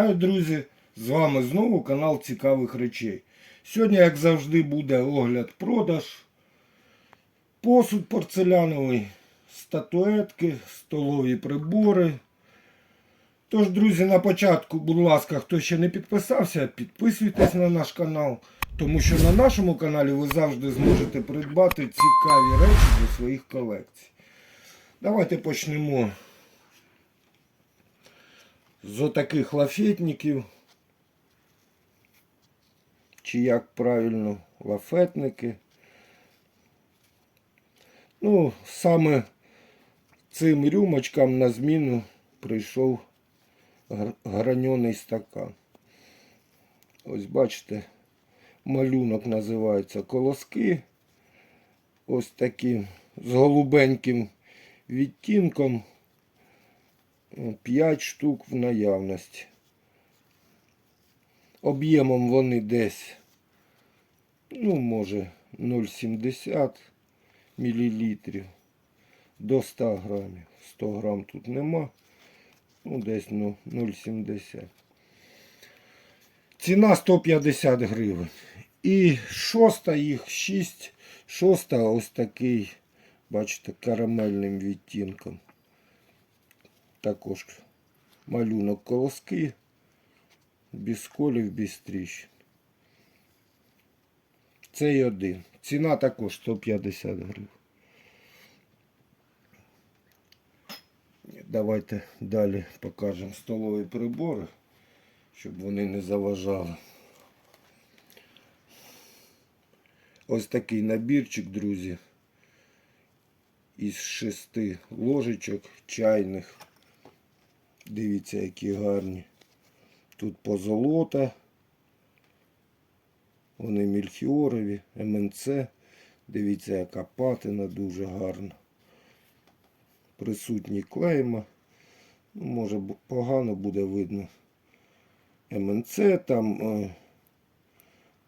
Вітаю, друзі! З вами знову канал Цікавих речей. Сьогодні, як завжди, буде огляд продаж, посуд порцеляновий, статуетки, столові прибори. Тож, друзі, на початку, будь ласка, хто ще не підписався, підписуйтесь на наш канал, тому що на нашому каналі ви завжди зможете придбати цікаві речі для своїх колекцій. Давайте почнемо з отаких лафетників. Чи як правильно, лафетники. Ну, саме цим рюмочкам на зміну прийшов граньоний стакан. Ось бачите, малюнок називається колоски. Ось таким з голубеньким відтінком. 5 штук в наявності. Об'ємом вони десь, ну, може, 0,70 мл до 100 грамів. 100 грам тут нема. Ну, десь ну, 0,70. Ціна 150 гривень. І шоста їх 6. Шоста ось такий, бачите, карамельним відтінком. Також малюнок колоски, без колів, без тріщин. Цей один. Ціна також 150 гривень. Давайте далі покажемо столові прибори, щоб вони не заважали. Ось такий набірчик, друзі, із шести ложечок чайних. Дивіться, які гарні. Тут позолота. Вони мільхіорові, МНЦ. Дивіться, яка патина дуже гарна. Присутні клейма. Ну, може погано буде видно. МНЦ там. е,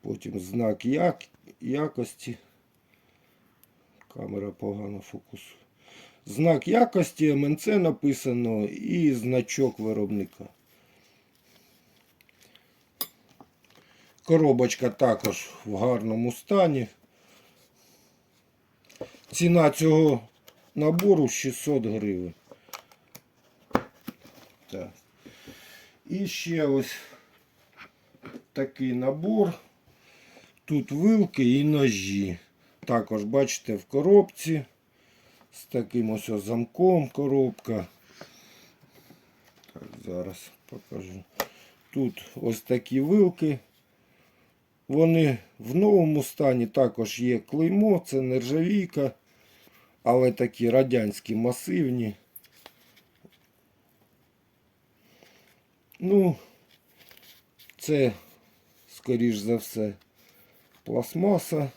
Потім знак як... якості. Камера погано фокусує. Знак якості МНЦ написано і значок виробника. Коробочка також в гарному стані. Ціна цього набору 600 гривень. Так. І ще ось такий набор. Тут вилки і ножі. Також бачите в коробці з таким ось замком коробка. Так, зараз покажу. Тут ось такі вилки. Вони в новому стані також є клеймо, це нержавійка, але такі радянські масивні. Ну, це, скоріш за все, пластмаса.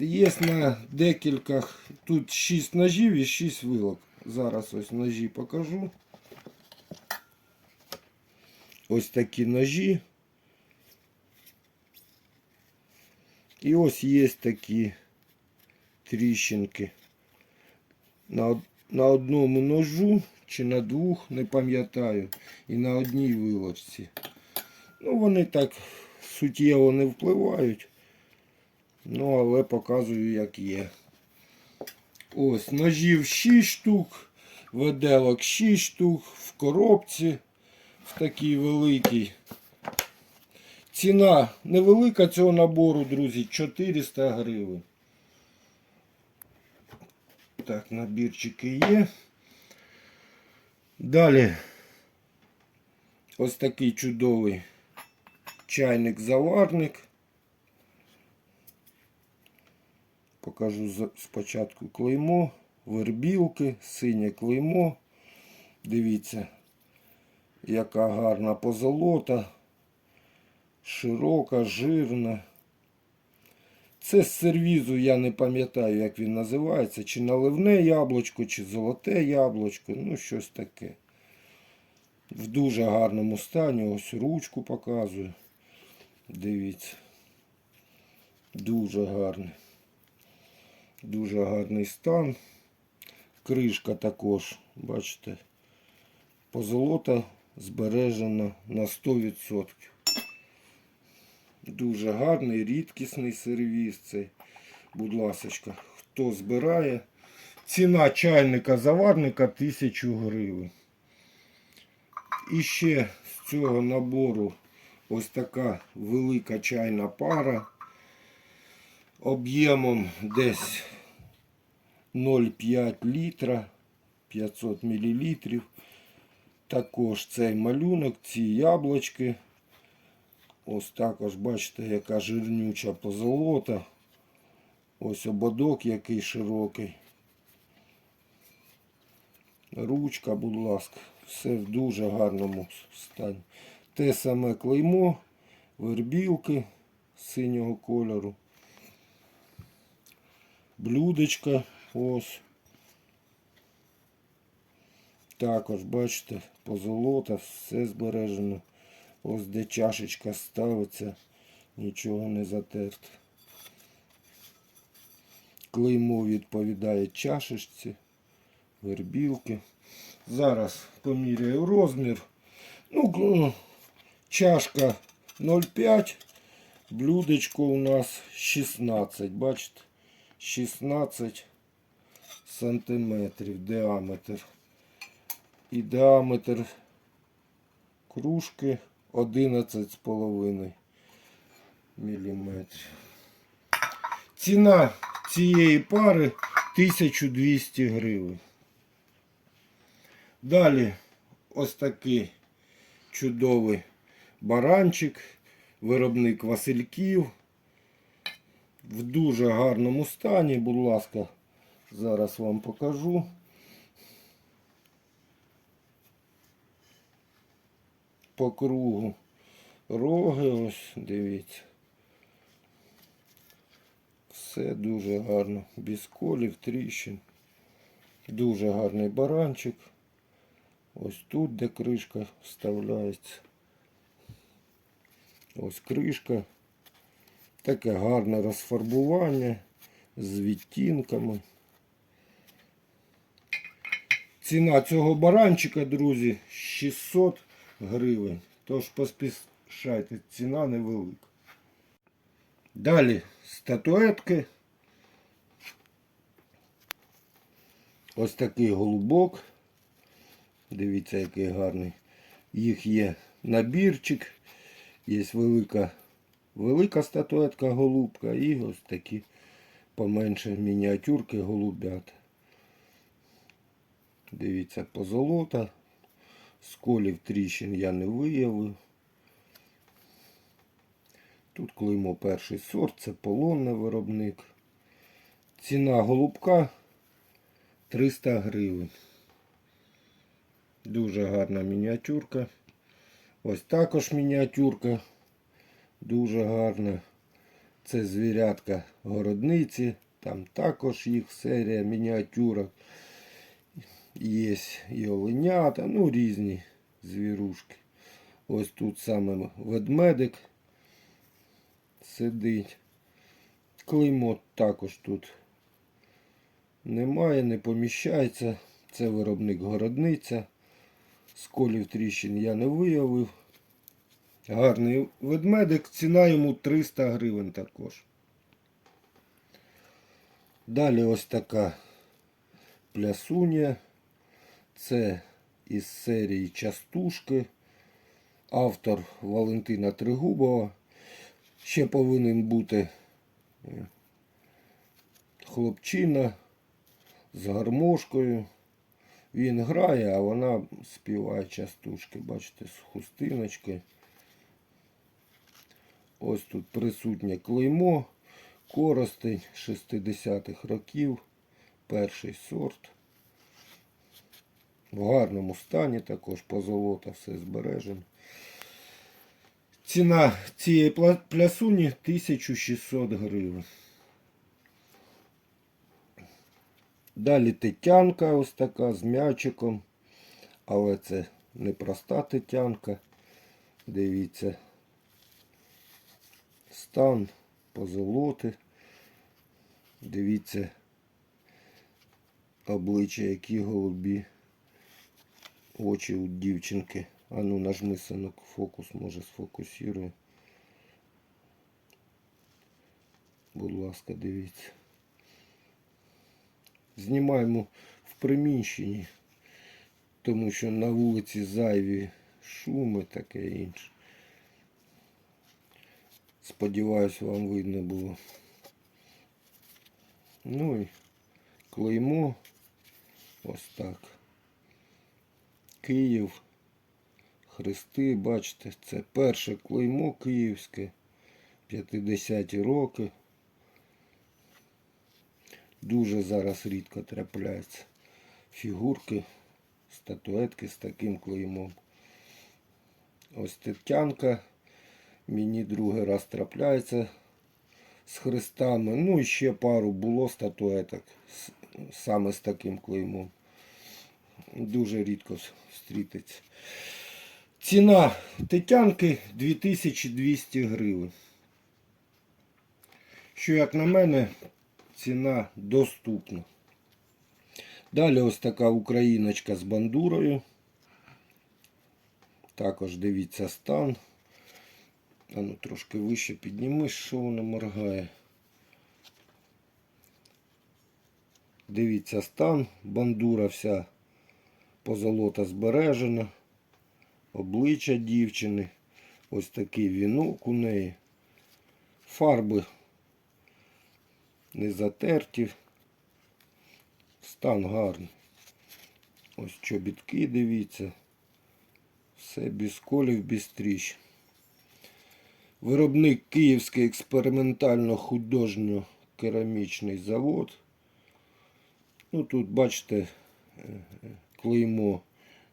Є на декількох, тут 6 ножів і 6 вилок. Зараз ось ножі покажу. Ось такі ножі. І ось є такі тріщинки. На, на одному ножу чи на двох, не пам'ятаю, і на одній вилочці. Ну, вони так суттєво не впливають. Ну, але показую, як є. Ось, ножів 6 штук, виделок 6 штук, в коробці, в такій великій. Ціна невелика цього набору, друзі, 400 гривень. Так, набірчики є. Далі ось такий чудовий чайник-заварник. Покажу спочатку клеймо, вербілки, синє клеймо. Дивіться, яка гарна позолота, широка, жирна. Це з сервізу, я не пам'ятаю, як він називається, чи наливне яблучко, чи золоте яблучко, ну щось таке. В дуже гарному стані, ось ручку показую. Дивіться. Дуже гарний. Дуже гарний стан. Кришка також, бачите, позолота збережено на 100%. Дуже гарний, рідкісний сервіс цей. Будь ласочка, хто збирає. Ціна чайника заварника 1000 гривень. І ще з цього набору ось така велика чайна пара об'ємом десь 0,5 літра 500 мл. Також цей малюнок, ці яблучки. Ось також бачите, яка жирнюча позолота. Ось ободок який широкий. Ручка, будь ласка, все в дуже гарному стані. Те саме клеймо, вербілки синього кольору. Блюдечка ось. Також, бачите, позолота, все збережено. Ось де чашечка ставиться, нічого не затерто. Клеймо відповідає чашечці, вербілки. Зараз поміряю розмір. Ну, чашка 0,5, блюдечко у нас 16, бачите? 16 сантиметрів діаметр. І діаметр кружки 11,5 міліметрів. Ціна цієї пари 1200 гривень. Далі ось такий чудовий баранчик, виробник Васильків. В дуже гарному стані, будь ласка, зараз вам покажу. По кругу роги, ось дивіться. Все дуже гарно. Без колів, тріщин. Дуже гарний баранчик. Ось тут, де кришка вставляється. Ось кришка. Таке гарне розфарбування з відтінками. Ціна цього баранчика, друзі, 600 гривень. Тож поспішайте, ціна невелика. Далі статуетки. Ось такий голубок. Дивіться, який гарний. Їх є набірчик. Є велика, велика статуетка голубка і ось такі поменше мініатюрки голубят. Дивіться, позолота. Сколів тріщин я не виявив. Тут клеймо перший сорт, це полонний виробник. Ціна голубка 300 гривень. Дуже гарна мініатюрка. Ось також мініатюрка. Дуже гарна. Це звірятка городниці. Там також їх серія мініатюрок. Є і оленята, ну різні звірушки. Ось тут саме ведмедик сидить. Клеймо також тут немає, не поміщається. Це виробник городниця. Сколів тріщин я не виявив. Гарний ведмедик, ціна йому 300 гривень також. Далі ось така плясунія. Це із серії Частушки. Автор Валентина Тригубова. Ще повинен бути е, хлопчина з гармошкою. Він грає, а вона співає частушки. Бачите, з хустиночкою. Ось тут присутнє клеймо. Коростень 60-х років. Перший сорт. В гарному стані також позолота все збережено. Ціна цієї плясуні 1600 гривень. Далі тетянка ось така з м'ячиком. Але це не проста тетянка. Дивіться. Стан позолоти. Дивіться обличчя, які голубі очі у дівчинки А ну нажми синок фокус, може сфокусує. Будь ласка, дивіться. Знімаємо в приміщенні, тому що на вулиці зайві шуми таке інше. Сподіваюсь, вам видно було. Ну і клеймо. Ось так. Київ. Хрести, бачите, це перше клеймо київське. 50-ті роки. Дуже зараз рідко трапляються фігурки, статуетки з таким клеймом. Ось Тетянка. Мені другий раз трапляється з хрестами. Ну і ще пару було статуеток саме з таким клеймом. Дуже рідко с- зустрітиться. Ціна Тетянки 2200 гривень. Що, як на мене, ціна доступна. Далі ось така україночка з бандурою. Також дивіться стан. А ну трошки вище піднімись, що воно моргає. Дивіться стан, бандура вся позолота збережена, обличчя дівчини, ось такий вінок у неї, фарби не затерті, стан гарний. Ось чобітки, дивіться, все без колів, без тріщин. Виробник Київський експериментально-художньо-керамічний завод. Ну, тут бачите е, е, клеймо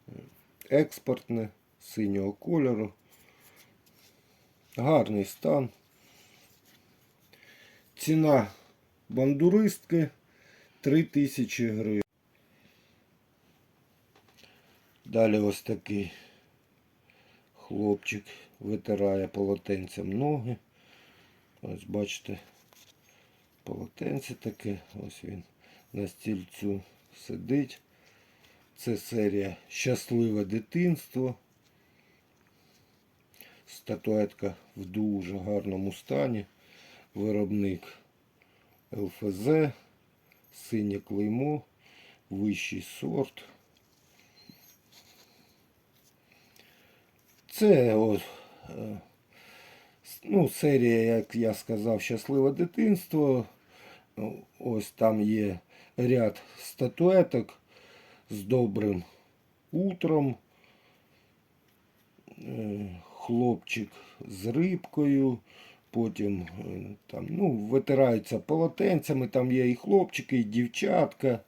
е, експортне синього кольору. Гарний стан. Ціна бандуристки 3000 гривень. Далі ось такий хлопчик витирає полотенцем ноги. Ось бачите, полотенце таке, ось він на стільцю сидить. Це серія Щасливе дитинство. Статуетка в дуже гарному стані. Виробник ЛФЗ, синє клеймо, вищий сорт. Це ось, ну, серія, як я сказав, щасливе дитинство. Ну, Ось там є ряд статуеток з добрим утром. Е, Хлопчик з рибкою. Потім е, там, ну, витираються полотенцями, там є і хлопчики, і дівчатка.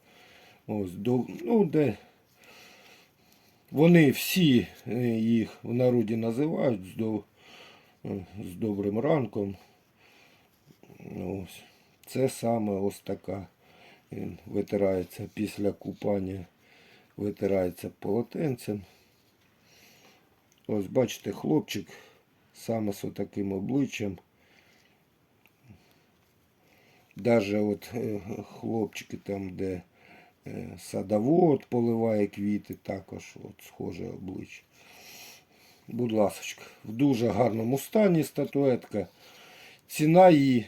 Ось, до, ну, де вони всі е, їх в народі називають е, з добрим ранком. Ось. Це саме ось така. Він витирається після купання, витирається полотенцем. Ось бачите, хлопчик саме з таким обличчям. Даже от е, хлопчики там, де садовод поливає квіти, також от схоже обличчя. Будь ласочка, в дуже гарному стані статуетка. Ціна її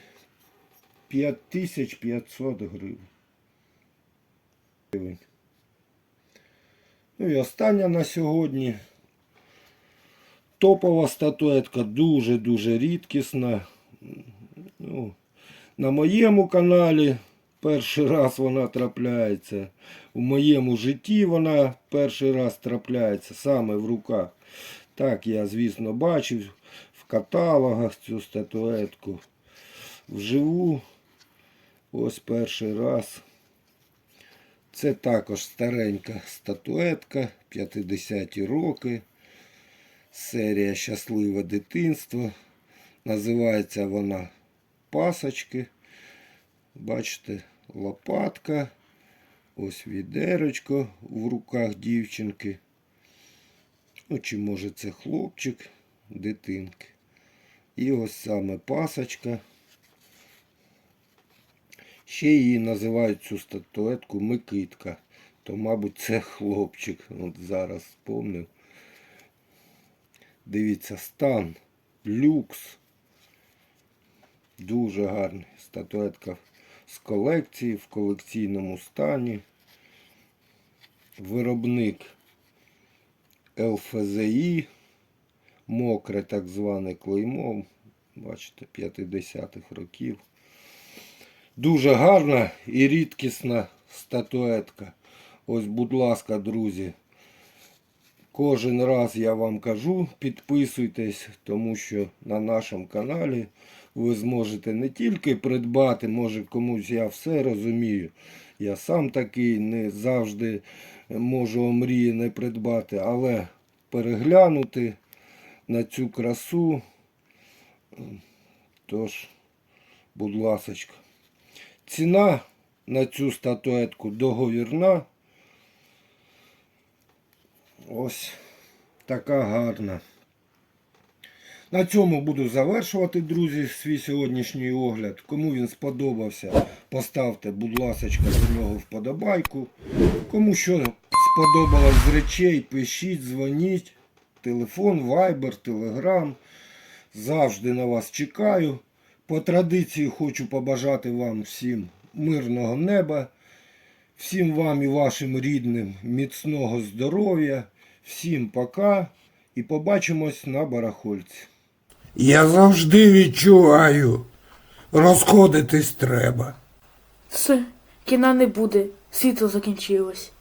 5500 гривень. Ну і остання на сьогодні. Топова статуетка дуже-дуже рідкісна. Ну, на моєму каналі перший раз вона трапляється. У моєму житті вона перший раз трапляється саме в руках. Так, я, звісно, бачив в каталогах цю статуетку. Вживу. Ось перший раз. Це також старенька статуетка, 50-ті роки. Серія Щасливе дитинство. Називається вона Пасочки. Бачите, лопатка. Ось відерочко в руках дівчинки. Ну, чи може це хлопчик, дитинки. І ось саме пасочка. Ще її називають цю статуетку Микитка. То, мабуть, це хлопчик. От зараз спомнив. Дивіться, стан, люкс. Дуже гарний. Статуетка з колекції, в колекційному стані. Виробник ЛФЗІ. Мокре так зване клеймо. Бачите, 50-х років. Дуже гарна і рідкісна статуетка. Ось, будь ласка, друзі. Кожен раз я вам кажу, підписуйтесь, тому що на нашому каналі ви зможете не тільки придбати, може комусь я все розумію. Я сам такий не завжди можу омрії не придбати, але переглянути на цю красу. Тож, будь ласочка. Ціна на цю статуетку договірна. Ось така гарна. На цьому буду завершувати, друзі, свій сьогоднішній огляд. Кому він сподобався, поставте, будь ласочка, за нього вподобайку. Кому що сподобалось з речей, пишіть, дзвоніть. Телефон, Viber, Telegram. Завжди на вас чекаю. По традиції хочу побажати вам всім мирного неба, всім вам і вашим рідним міцного здоров'я, всім пока і побачимось на барахольці. Я завжди відчуваю, розходитись треба. Все, кіна не буде, світло закінчилось.